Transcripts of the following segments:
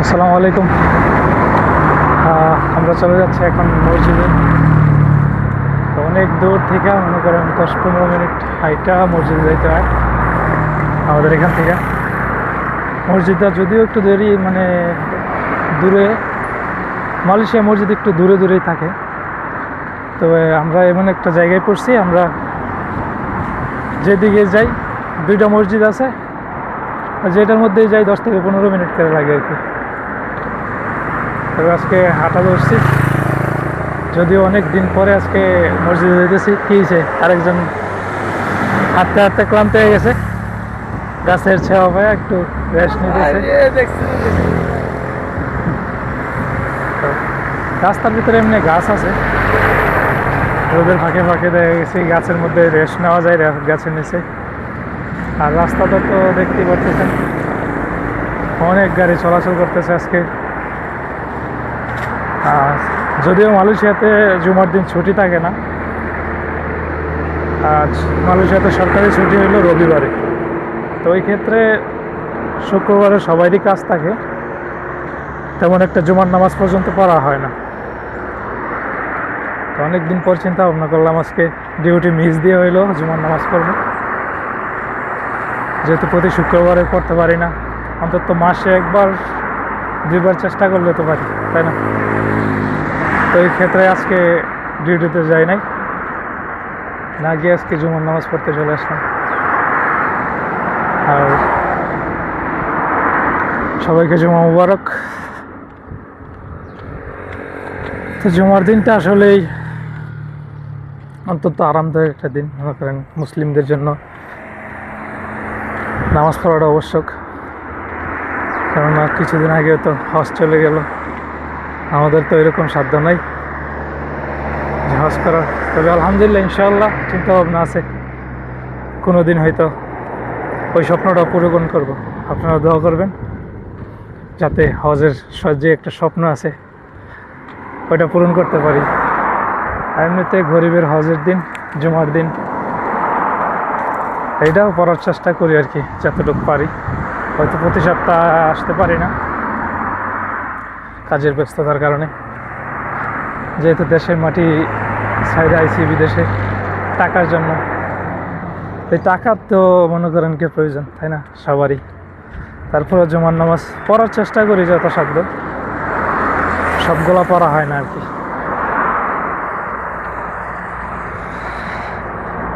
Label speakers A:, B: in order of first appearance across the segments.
A: আসসালামু আলাইকুম। আমরা চলে যাচ্ছি এখন মসজিদে। তো অনেক দূর থেকে মনে করেন দশ পনেরো মিনিট হাইটা মসজিদে যাইতে হয় আমাদের এখান থেকে। মসজিদটা যদিও একটু দেরি মানে দূরে, মালয়েশিয়া মসজিদ একটু দূরে দূরেই থাকে। তো আমরা এমন একটা জায়গায় পড়ছি, আমরা যেদিকে যাই, দুইটা মসজিদ আছে যেটার মধ্যেই যাই দশ থেকে পনেরো মিনিট করে লাগে আর কি। তবে আজকে হাঁটা ধরছি যদিও অনেক দিন পরে আজকে মসজিদে যেতেছি কী হয়েছে? আরেকজন হাঁটতে হাঁটতে ক্লান্ত হয়ে গেছে। গাছের ছেওয়া পায় একটু রেস্ট নিতেছে। রাস্তার ভিতরে এমনি গাছ আছে। রোদের ফাঁকে ফাঁকে দেখা গেছে গাছের মধ্যে রেস্ট নেওয়া যায় গাছের নিচে। আর রাস্তাটা তো দেখতেই পাচ্ছেন অনেক গাড়ি চলাচল করতেছে আজকে। যদিও মালয়েশিয়াতে জুমার দিন ছুটি থাকে না, আজ মালয়েশিয়াতে সরকারি ছুটি হলো রবিবারে। তো ওই ক্ষেত্রে শুক্রবারে সবারই কাজ থাকে, তেমন একটা জুমার নামাজ পর্যন্ত পড়া হয় না। তো অনেক দিন পর চিন্তা ভাবনা করলাম আজকে ডিউটি মিস দিয়ে হইল জুমার নামাজ পড়ব। যেহেতু প্রতি শুক্রবারে পড়তে পারি না, অন্তত মাসে একবার, দুইবার চেষ্টা করলে তো পারি, তাই না? তো এই ক্ষেত্রে আজকে ডিউটিতে যাই নাই। না গিয়ে আজকে জুমার নামাজ পড়তে চলে আসলাম। আর সবাইকে জুমা মুবারক। তো জুমার দিনটা আসলেই অন্তত আরামদায়ক একটা দিন, মনে করেন মুসলিমদের জন্য। নামাজ পড়াটা আবশ্যক। কেননা কিছুদিন আগে তো হজ চলে গেল। আমাদের তো এরকম সাধ্য নাই। যে হজ করার। তবে আলহামদুলিল্লাহ, ইনশাআল্লাহ চিন্তা ভাবনা আছে। কোনো দিন হয়তো ওই স্বপ্নটা পূরণ করব। আপনারা দোয়া করবেন, যাতে হজের যে একটা স্বপ্ন আছে, ওইটা পূরণ করতে পারি। এমনিতে গরিবের হজের দিন, জুমার দিন, এইটাও পড়ার চেষ্টা করি আর কি, যতটুকু পারি। হয়তো প্রতি সপ্তাহ আসতে পারি না। কাজের ব্যস্ততার কারণে। যেহেতু দেশের মাটি সাইডে আইসি বিদেশে টাকার জন্য। এই টাকার তো মনে করেন কে প্রয়োজন, তাই না? সবারই। তারপরে জমান নামাজ পড়ার চেষ্টা করি যথাসাধ্য। সবগুলা পড়া হয় না আর কি।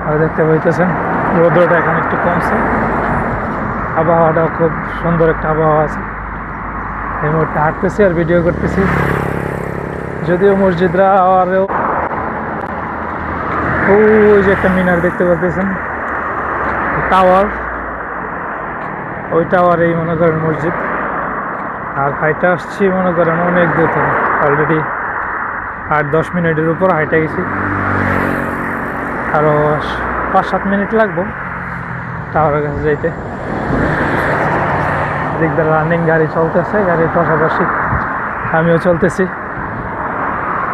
A: আর দেখতে পাইতেছেন, রোদ্রটা এখন একটু কমছে। আবহাওয়াটা খুব সুন্দর একটা আবহাওয়া আছে। এই মুহূর্তে হাঁটতেছি আর ভিডিও করতেছি। যদিও মসজিদরা আরও ওই যে একটা মিনার দেখতে পাচ্ছেন টাওয়ার ওই টাওয়ারেই মনে করেন মসজিদ। আর হাইটা আসছি মনে করেন অনেক দূর থেকে। অলরেডি আট দশ মিনিটের উপর হাইটা গেছি। আরও পাঁচ সাত মিনিট লাগবো টাওয়ারের কাছে যাইতে। দিক দিয়ে রানিং গাড়ি চলতেছে, গাড়ির পাশাপাশি আমিও চলতেছি।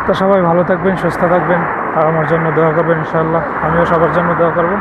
A: তো সবাই ভালো থাকবেন, সুস্থ থাকবেন, আর আমার জন্য দোয়া করবেন ইনশাআল্লাহ। আমিও সবার জন্য দোয়া করব।